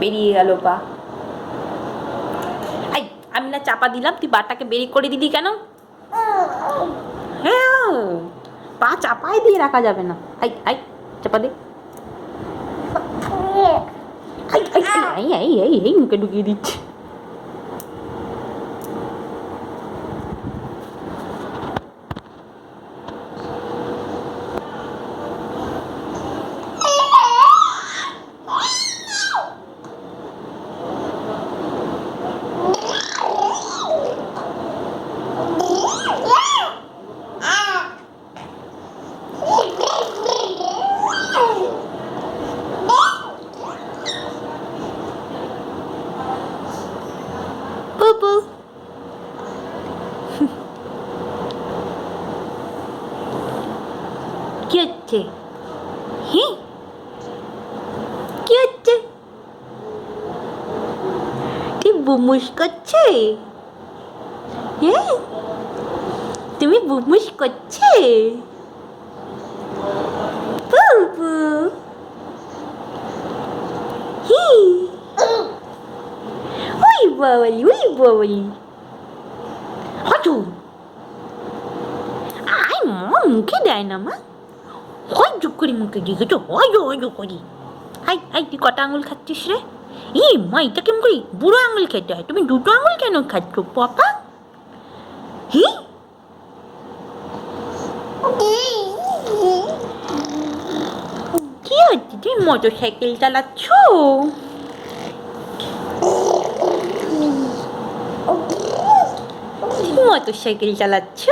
বেরিয়ে গেল পা। আই আমি না চাপা দিলাম, তুই বাটাকে বেরি করে দিলি কেন? হ্যাঁ পা চাপাই দিয়ে রাখা যাবে না। আই আই, চাপা দে। আই আই আই আই আই, মুখে ঢুকিয়ে দিচ্ছে পুপু কি হচ্ছে? হি? কি হচ্ছে? কি বুমুস করছে? হ্যাঁ তুমি বুমুস করছে? পুপু হি? ওই বাবলি ওই বাবলি। হচু আই মা, মুখে দেয় না মা। যোগ করি, মুখে জিজ্ঞেস হয় হয় করি। আই আই তুই কটা আঙুল খাচ্ছিস রে? ই, মা, এটা কেমন করি? বুড়ো আঙুল খেতে হয়। তুমি দুটো আঙুল কেন খাচ্ছ, পাপা? হি? কি হচ্ছে? তুমি মোটর সাইকেল চালাচ্ছ? Motorcycle চালাচ্ছ?